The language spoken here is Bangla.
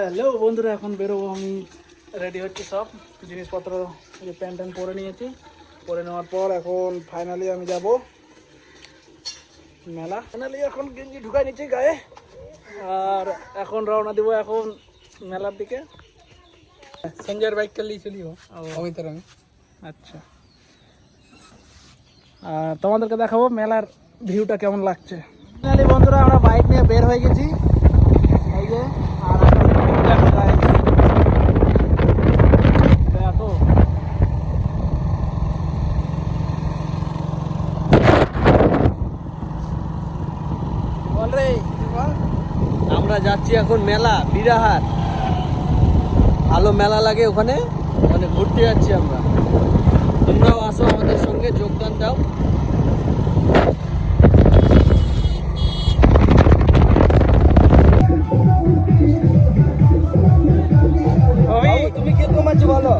হ্যালো বন্ধুরা এখন বেরোবো আমি। রেডি হচ্ছি সব। জিনিসপত্র যে প্যান্ট ট্যান্ট পরে নিয়েছি। পরে নেওয়ার পর এখন ফাইনালি আমি যাব মেলা। ফাইনালি এখন গেঞ্জি ঢুকাই নিচ্ছি গায়ে। আর এখন রওনা দিব এখন মেলার দিকে। সঞ্জয়ের বাইক চালিয়ে চলিও অমিতার আমি। আচ্ছা। আর তোমাদেরকে দেখাবো মেলার ভিউটা কেমন লাগছে। ফাইনালি বন্ধুরা আমরা বাইক নিয়ে বের হয়ে গেছি এই যে আর দেখো guys। দেখো বল রে বল। আমরা যাচ্ছি এখন মেলা বিরাহাট। ভালো মেলা লাগে ওখানে ওখানে ঘুরতে যাচ্ছি আমরা। তোমরাও আসো আমাদের সঙ্গে যোগদান দাও। তুমি কীরকম আছো বলো?